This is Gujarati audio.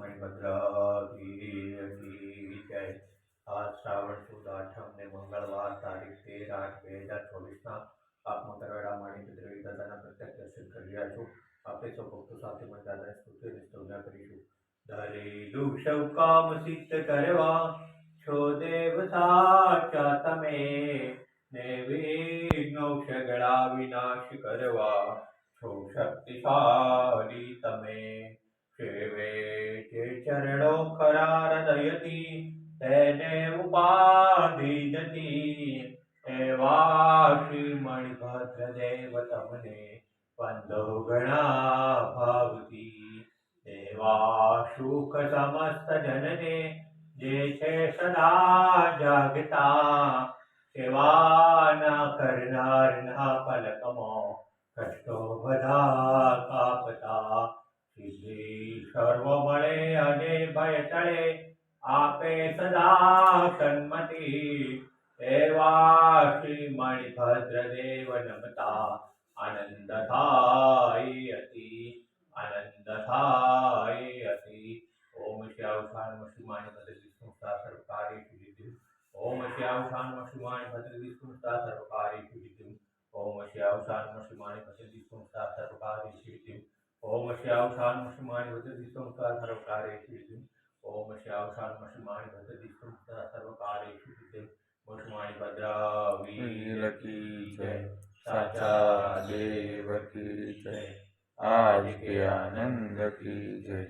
મણિભદ્ર કી કી જય મંગળવાર તારીખ તેર આઠ બે હજાર ચોવીસના આપ મકરવેડા મણિભદ્ર દાદાના પ્રત્યક્ષ દર્શન કરી રહ્યા છો સાથે મળી દાદાની સ્તુતિ અને કામ સિદ્ધ કરવા છો દેવ સાચા તમે ને વિઘ્નો સગળા વિનાશ કરવા ચરણો ખરા હૃદયથી તેને ઉપાધિ જતી એવા શ્રી મણિભદ્ર દેવ તમને બંધો ગણા ભાવતી દેવા સુખ સમસ્ત જનને જે છે સદા જાગતા સેવાના કરનારના પલકમાં સર્વ મળે અને ભય ટળે આપે સદા સન્મતિ એવા શ્રી મણિભદ્ર દેવ નમતા આનંદ થાય અતિ આનંદ થાય અતિ ઓમ શ્યાવસાન મશુમાન ભદ્ર વિષ્ણુતા સર્વકારી સિદ્ધિ ઓમ શ્યાવસાન મશુમાન ભદ્ર વિષ્ણુતા સર્વકારી સિદ્ધિ ઓમ શ્યાવસાન મશુમાન ભદ્ર વિષ્ણુતા સર્વકારી ओमश्यावसान्मषिमाणि वदति संस्था सर्वकारेषु सिद्धिम् ओमश्यावसान्मषिमाणि वदति संस्था सर्वकारेषु सिद्धिम् मषिमाणि भद्रावीरकी जय साचा देव की जय आदित्यानंद की जय